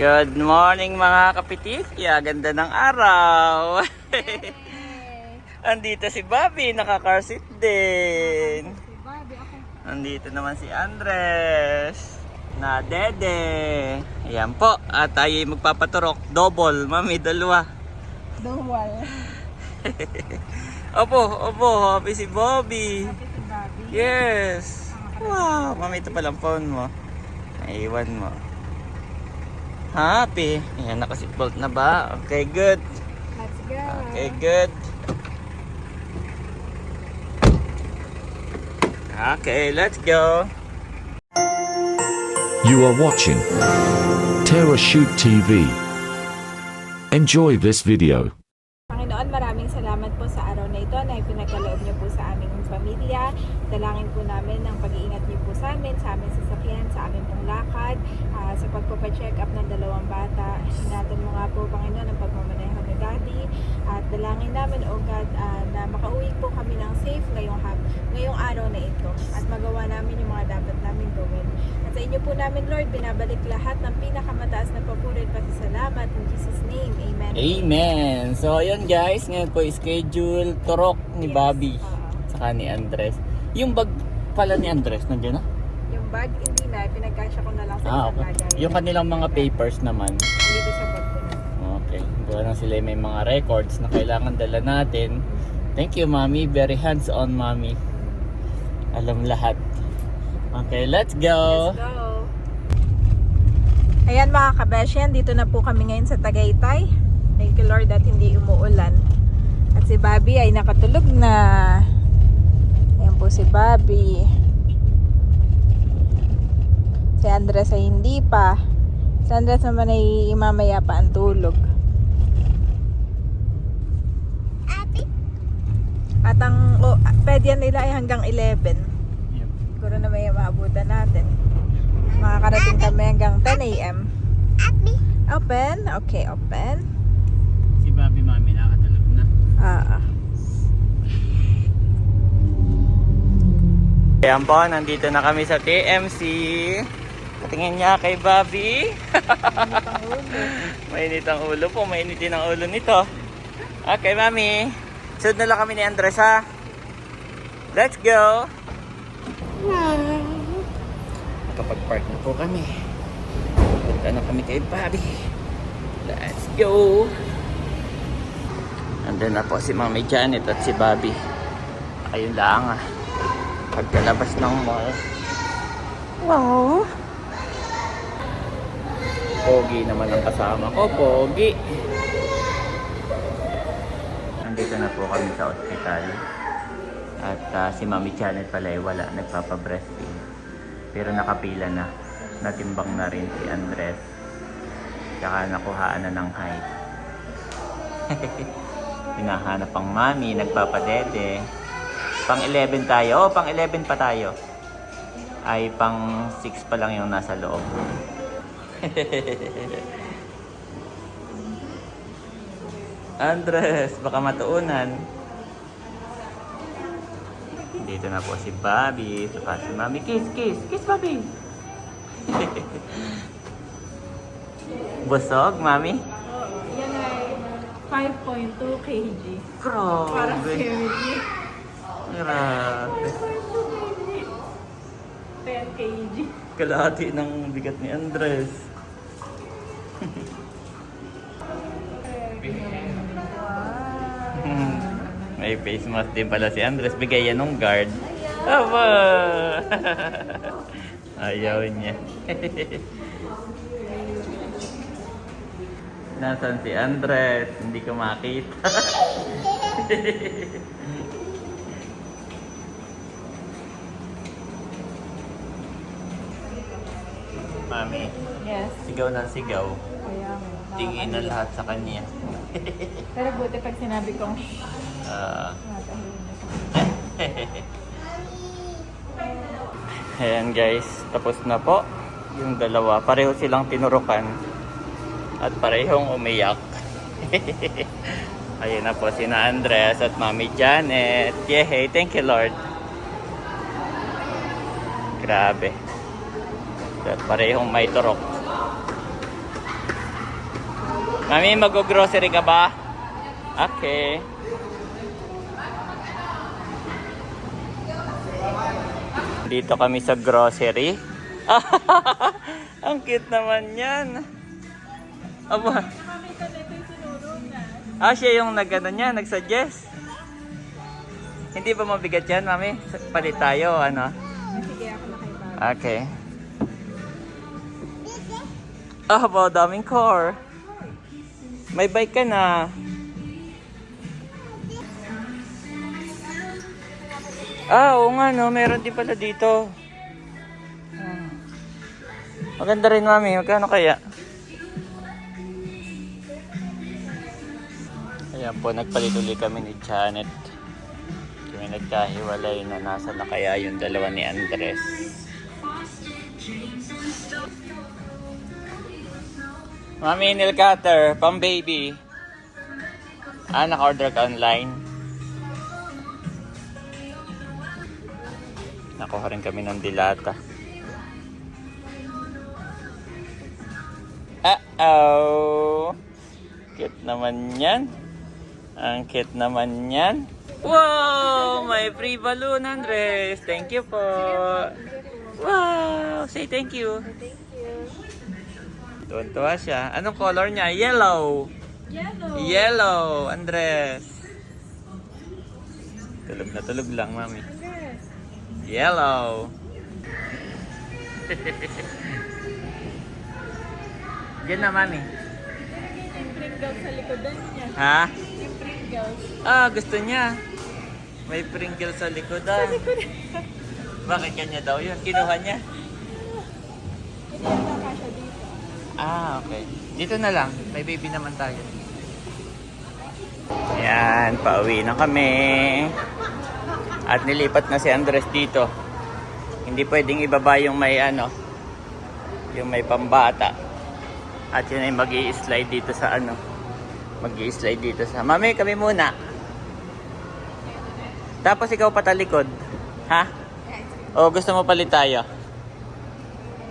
Good morning mga kapitikya. Ganda ng araw. Andito si Bobby, naka-car seat din. Andito naman si Andres. Na dede. Ayan po. At tayo magpapaturok. Double. Mami, dalawa. Duwal. Opo, opo. Happy si Bobby. Happy si Bobby. Yes. Wow. Mami, ito palang phone mo. Naiwan mo. Happy. Ayan, naka-seatbelt na ba? Okay, good. Let's go. Okay, good. Okay, let's go. You are watching Terra Shoot TV. Enjoy this video. Panginoon, maraming salamat po sa araw na ito na ipinagkaloob niyo po sa aming pamilya. Dalangin po namin ang pag-iingat niyo po sa amin, sa aming sasakyan, sa aming pong lakad, sa pagpapacheck up ng dalawang bata. Hinatan mo nga po, Panginoon, ang pagmamaneho ni Daddy. At dalangin namin, O God, ah, na makauwi po kami ng safe ngayong, hap- ngayong araw na ito. At magawa namin yung mga dapat namin gawin. At sa inyo po namin, Lord, binabalik lahat ng pinakamataas na papuri at pasasalamat. In Jesus' name, Amen. Amen. So, ayun guys, ngayon po schedule turok ni Yes. Bobby Oo. saka ni Andres. Yung bag pala ni Andres, nandiyan na? Bag, hindi na. Pinagkasya ko na lang sa Ah, isang okay. lagay. Yung kanilang mga papers naman. Dito sa bag ko na. Okay. Gawa lang sila may mga records na kailangan dala natin. Thank you, Mami. Very hands-on, Mami. Alam lahat. Okay, let's go. Let's go! Ayan mga kabesyan, dito na po kami ngayon sa Tagaytay. Thank you Lord at hindi umuulan. At si Bobby ay nakatulog na. Ayan po si Bobby. Si Andres ay hindi pa. Si Andres naman ay mamaya pa ang tulog. At ang oh, pedya nila ay hanggang 11. Siguro na may maabutan natin. Makakarating kami hanggang 10 a.m. Open? Okay, open. Si Bobby, Mami, nakatulog na. Ah, Ayan po, nandito na kami sa TMC. Patingin niya kay Bobby. mainit ang ulo po, mainit din ang ulo nito. Okay, Mami. Sunod na lang kami ni Andres, ha? Let's go! Nakapag-park na po kami. Punta na kami kay Bobby. Let's go! Nandun na po si Mami Janet at si Bobby. Ayun lang, ah pagkalabas ng mall. Wow! Pogi naman ang kasama ko, Pogi. Nandito na po kami sa ospital. At ah, si Mami Janet pala ay wala, nagpapa-breastfeed. Pero nakapila na. Natimbang na rin si Andres. Tsaka nakuhaan na ng height. Hinahanap ang mami, nagpapadede. Pang 11 tayo. Oh, pang 11 pa tayo. Ay, pang 6 pa lang yung nasa loob. Andres, baka matuunan. Dito na po si Bobby. Saka si Mami. Kiss, kiss. Kiss, Bobby. Busog, Mami? yan ay 5.2 kg. Grabe. Grabe. 10 kg. Kalahati ng bigat ni Andres. May face mask din pala si Andres. Bigay yan ng guard. Aba! Ayaw niya. Nasaan si Andres? Hindi ko makita. Mami, Yes. sigaw ng sigaw. Kaya. Tingin na lahat sa kanya. Pero buti pag sinabi kong Matahimik. ayan guys, tapos na po yung dalawa. Pareho silang tinurukan at parehong umiyak. Ayun na po sina Andres at Mami Janet. Yay, thank you Lord. Grabe. At parehong may turok. Mami, mag-grocery ka ba? Okay. Dito kami sa grocery. Ang cute naman yan. Aba. Ah, siya yung nag ano niya, nag-suggest. Hindi ba mabigat yan, mami? Palit tayo, ano? Sige, ako na. Okay. Ah, ba, daming car. May bike ka na. Ah, oo nga no, meron din pala dito. Ah. Maganda rin mami, magkano kaya? Ayan po, nagpalit uli kami ni Janet. Kami nagkahiwalay na nasa na kaya yung dalawa ni Andres. Mami, nail cutter, pang baby. Ah, naka-order ka online. Nakuha rin kami ng dilata. Uh-oh! Cute naman yan. Ang cute naman yan. Wow! May free balloon, Andres. Thank you po. Wow! Say thank you. Thank you. Tuwan-tuwa siya. Anong color niya? Yellow. Yellow. Yellow, Andres. Tulog na tulog lang, mami. Yellow. Diyan na, mami. Yung Pringles sa likodan niya. Ha? Yung Pringles. Ah, gusto niya. May Pringles sa likodan. Bakit kanya daw yun? Kinuha niya? Hindi na kasha dito. Ah, okay. Dito na lang. May baby naman tayo. Yan, pauwi na kami. At nilipat na si Andres dito. Hindi pwedeng ibaba yung may ano, yung may pambata. At yun ay mag slide dito sa ano, mag slide dito sa... Mami, kami muna. Tapos ikaw patalikod. Ha? O gusto mo palit tayo?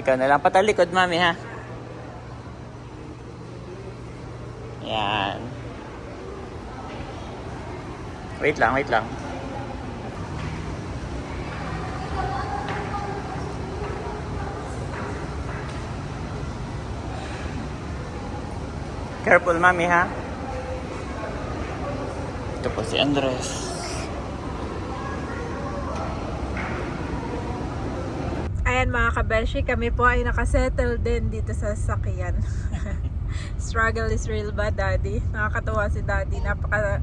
Ikaw na lang patalikod, mami, ha? Yan. Wait lang, wait lang. Careful, mami, ha? Ito po si Andres. Ayan mga kabeshi, kami po ay nakasettle din dito sa sasakyan. Struggle is real ba, Daddy? Nakakatuwa si Daddy. Napaka,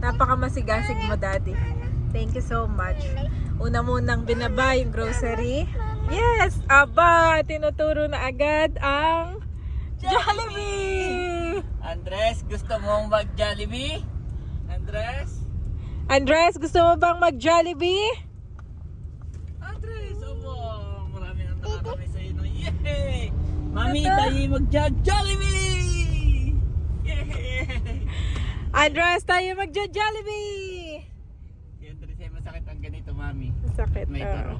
napaka masigasig mo, Daddy. Thank you so much. Una munang binaba yung grocery. Yes! Aba! Tinuturo na agad ang Jollibee! Andres, gusto mong mag-Jollibee? Andres? Andres, gusto mo bang mag-Jollibee? Andres, opo. Marami nang nakakami sa iyo. Yay! Mami, tayo mag-Jollibee! Yay! Andres, tayo mag-Jollibee! Si Andres ay masakit ang ganito, mami. Masakit. May oo. turo.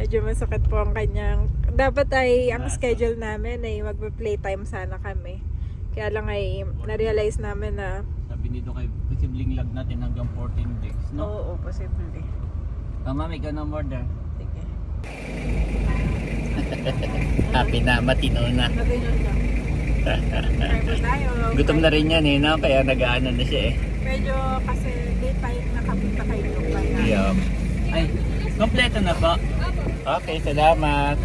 Medyo masakit po ang kanyang... Dapat ay, ang schedule namin ay magpa-playtime sana kami. Kaya lang ay, na-realize namin na, Sabi nito kay posibleng lag natin hanggang 14 days, no? oo, posible. Ah, mami, ikaw na order. Sige. Happy na, matino na. Matino tayo. Gutom na rin yan eh, no? Kaya nag-ano na siya eh. Medyo kasi late tayo nakapunta kayo kaya. Yup. Ay, kompleto na po. Okay, salamat.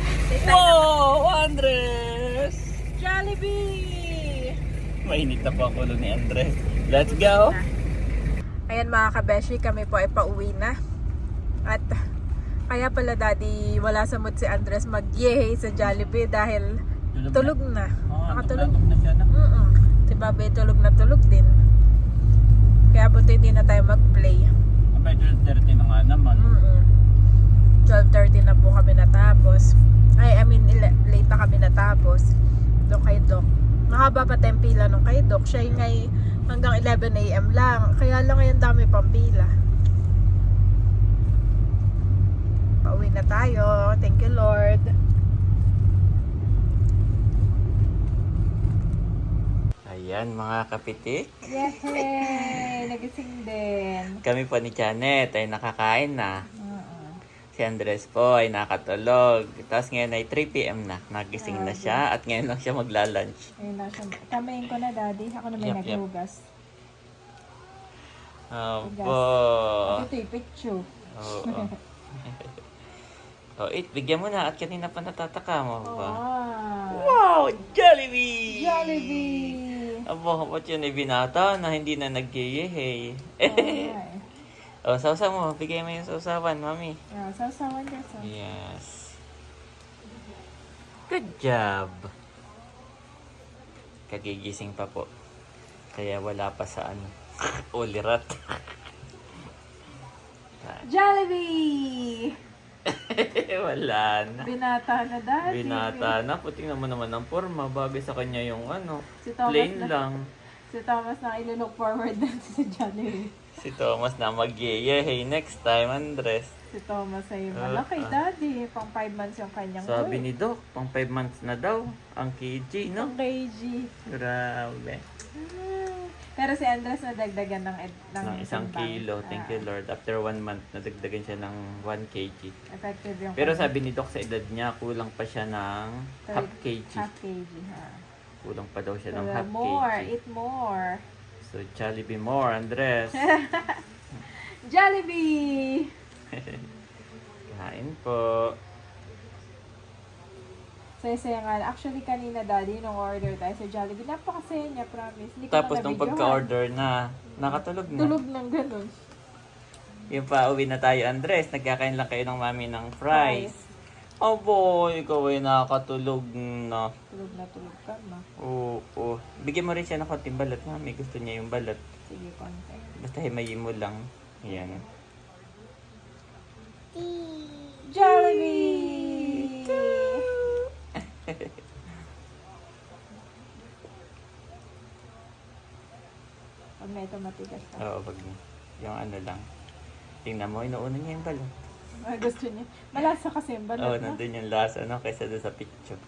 Wow, Andres! Jollibee! Mainit na po ang ulo ni Andres. Let's go! Ayan mga kabeshi, kami po ay pauwi na. At kaya pala daddy, wala sa mood si Andres mag sa Jollibee dahil tulog na. Oh, Nakatulog. na siya na. Mm Si Bobby tulog na tulog din. Kaya buti hindi na tayo mag-play. Abay, 12.30 na nga naman. Mm 12.30 na po kami natapos. Ay, I mean, late na kami natapos. Doon kay Doc. Mahaba pa tayong pila nung kay Doc. Siya yung ngay hanggang 11 a.m. lang. Kaya lang ngayon dami pang pila. Pauwi na tayo. Thank you, Lord. Ayan, mga kapitik. Yay! Nagising din. Kami po ni Janet ay nakakain na. Oo. Si Andres po ay nakatulog. Tapos ngayon ay 3pm na. Nagising na siya at ngayon lang siya magla-lunch. Ayun na siya. Tamayin ko na, Daddy. Ako na may Yep, yep. naghugas. Opo. Ito yung picture. Oo. oh, it, bigyan mo na at kanina pa natataka mo ba? Wow! Wow! Jollibee! Jollibee! Abo, ba't yun ay binata na hindi na nagkiyehey? Okay. oh, sausaw mo. Bigay mo yung sausawan, mami. Ah, sausawan ka sa. Yes. Good job. Kagigising pa po. Kaya wala pa sa ano. Ulirat. Jollibee! wala na. Binata na, Daddy. Binata na. Puting naman naman ang forma. Bagay sa kanya yung ano. Si Thomas Plain na. lang. Si Thomas na ilo-look forward natin sa Jollibee. Si Thomas na mag Hey, next time, Andres. Si Thomas ay Ah, malaki, ah. Daddy. Pang 5 months yung kanyang Sabi ni Doc, pang 5 months na daw. Ang kg, no? Pang kg. Grabe. Ah. Pero si Andres nadagdagan ng, ed- ng, Ng isang bang. kilo. Thank you, Ah, Lord. After one month, nadagdagan siya ng 1 kg. Effective yung Pero sabi ni Doc sa edad niya, kulang pa siya ng half kg. half kg. Ha. Kulang pa daw siya So, ng half more. kg. Eat more. So, Jollibee more, Andres. Jollibee! Kain po. Saya-saya nga. Actually, kanina, Daddy, nung order tayo sa Jollibee, napakasaya niya, promise. Hindi ko Tapos na nung nabidyohan. pagka-order na, nakatulog na. Tulog ng ganun. Yung pa, uwi na tayo, Andres. Nagkakain lang kayo ng mami ng fries. Oh boy, ikaw ay nakakatulog na. Tulog na tulog ka na. Oo, oo. Bigyan mo rin siya ng konting balat, mami. Gusto niya yung balat. Sige, konti. Basta himayin mo lang. Ayan. Jollibee! Pag ito matigas ka. Oo, pag yung ano lang. Tingnan mo, inuuna niya yung balat. Ah, gusto niya. Malasa kasi yung Oo, balat, no? nandun yung lasa, no? Kaysa doon sa picture.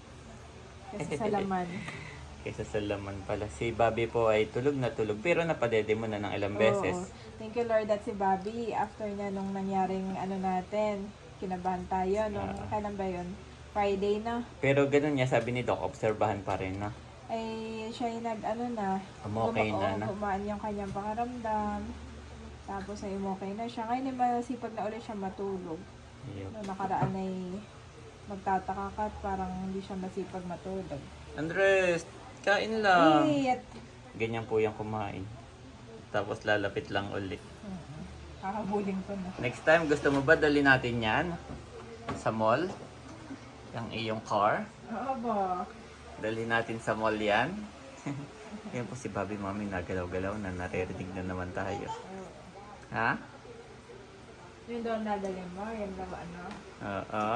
Kasi sa laman. Kaysa sa laman pala. Si Bobby po ay tulog na tulog, pero napadede mo na ng ilang beses. Oo. Thank you Lord at si Bobby after niya nung nangyaring ano natin, kinabahan tayo nung Ah. kailan ba yun? Friday na. Pero ganun niya, sabi ni Doc, obserbahan pa rin, no? Ay siya yung nag ano na, Umokay guma- na, oo, no? gumaan yung kanyang pakaramdam. Tapos ay umokay na siya. Ngayon ay masipag na ulit siya matulog. Yup. Noong nakaraan ay magtataka ka at parang hindi siya masipag matulog. Andres, kain lang. Eh, at Ganyan po yung kumain. Tapos lalapit lang ulit. kakabuling ko na. Next time, gusto mo ba dali natin yan? Sa mall? Yung iyong car? Oo ba? Dali natin sa mall yan? Yan po si Bobby Mami nagalaw-galaw na naririnig na naman tayo. Ha? Yung doon nadali mo, yung na ano. Oo.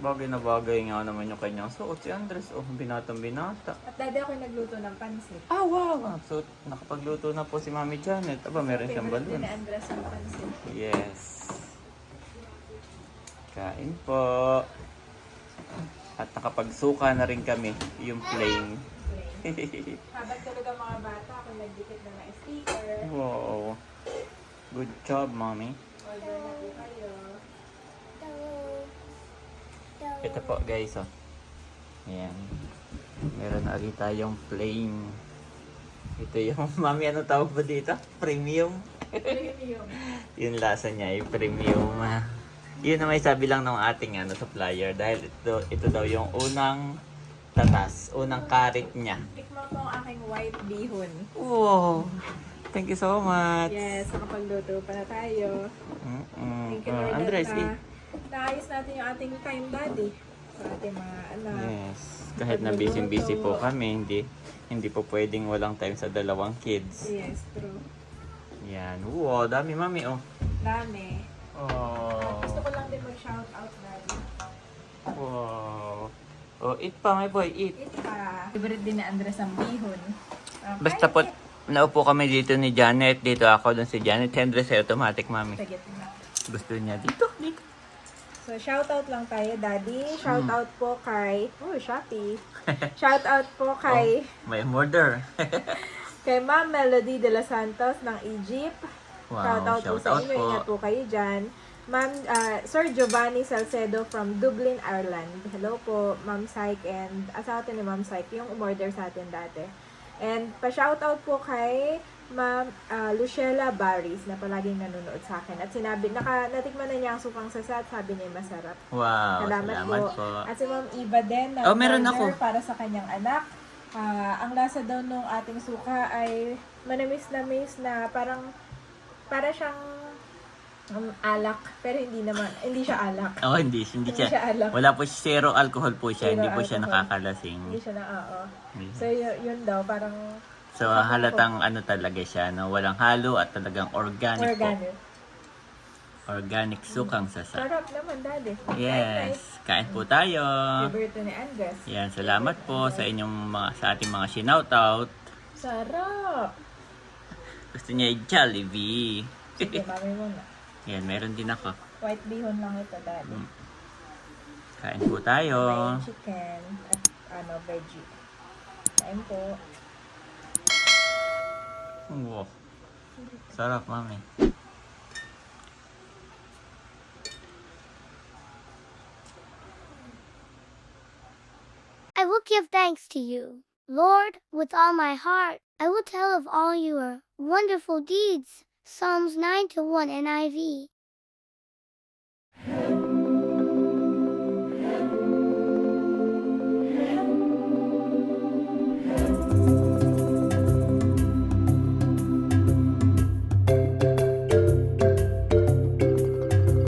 Bagay na bagay nga naman yung kanyang suot. Si Andres, oh, binatang binata. At dati ako nagluto ng pansit. Ah, wow! So, nakapagluto na po si Mami Janet. Aba, meron siyang Favorite din balon. ni Andres ang pansit. Yes. Kain po. At nakapagsuka na rin kami yung plain. Habang tulog ang mga bata, ako nagdikit na ng sticker. wow. Good job, Mommy. Order na po kayo. Ito po, guys, oh. Ayan. Meron na ulit tayong plain. Ito yung, Mami, ano tawag ba dito? Premium? Premium. yung lasa niya ay premium. Yun na may sabi lang ng ating ano, supplier dahil ito, ito daw yung unang tatas, unang karit niya. Tikman mo ang aking white bihon. Wow! Thank you so much. Yes, nakapagluto pa na tayo. Mm-mm. Thank you, Ah, Lord. Andres, at, eh. ah, naayos natin yung ating time daddy. Sa ating mga anak. Yes. Kahit na busy-busy po kami, hindi hindi po pwedeng walang time sa dalawang kids. Yes, true. Yan. Wow, dami mami oh. Dami. Oh. Gusto ko lang din mag-shout out daddy. Wow. Oh, eat pa, my boy, eat. Ito pa. Favorite din ni Andres ang bihon. Ah, Basta po, naupo kami dito ni Janet. Dito ako, dun si Janet. Hendry sa automatic, mami. Sa gitna. Gusto niya dito, dito. So, shout out lang tayo, Daddy. Shout out po kay, oh, Shopee. Shout out po kay May murder. kay Ma'am Melody de los Santos ng Egypt. wow, shout out po sa inyo. po. Ingat po kayo dyan. Ma'am, ah, Sir Giovanni Salcedo from Dublin, Ireland. Hello po, Ma'am Syke and asawa to ni Ma'am Syke, yung umorder sa atin dati. And pa-shoutout po kay Ma'am ah, Lucella Baris na palaging nanonood sa akin. At sinabi, naka, natikman na niya ang sukang sasa at sabi niya masarap. Wow, Salamat, salamat, po. po. At si Ma'am Iba din na Oh, meron ako. para sa kanyang anak. Ah, ang lasa daw nung ating suka ay manamis-namis na parang para siyang um, alak pero hindi naman hindi siya alak. Oh, hindi, hindi Hindi siya. siya alak. Wala po zero alcohol po siya, Zero hindi po siya alcohol. nakakalasing. Hindi siya na oo. So yun, yun daw parang So halatang ano talaga siya, no? walang halo at talagang organic, organic. po. Organic sukang sasa. Sarap naman daddy. Yes, kain po tayo. Favorite ni Andres. Yan, salamat po sa inyong mga sa ating mga shoutout. Sarap. Gusto niya yung Jollibee. Sige, mami muna. Yan, meron din ako. White bihon lang ito daddy. Mm. Kain po tayo. May chicken at ano, veggie. Kain po. Wow. Sarap, mami. I will give thanks to you, Lord, with all my heart. I will tell of all your wonderful deeds. Psalms 9 to 1 NIV.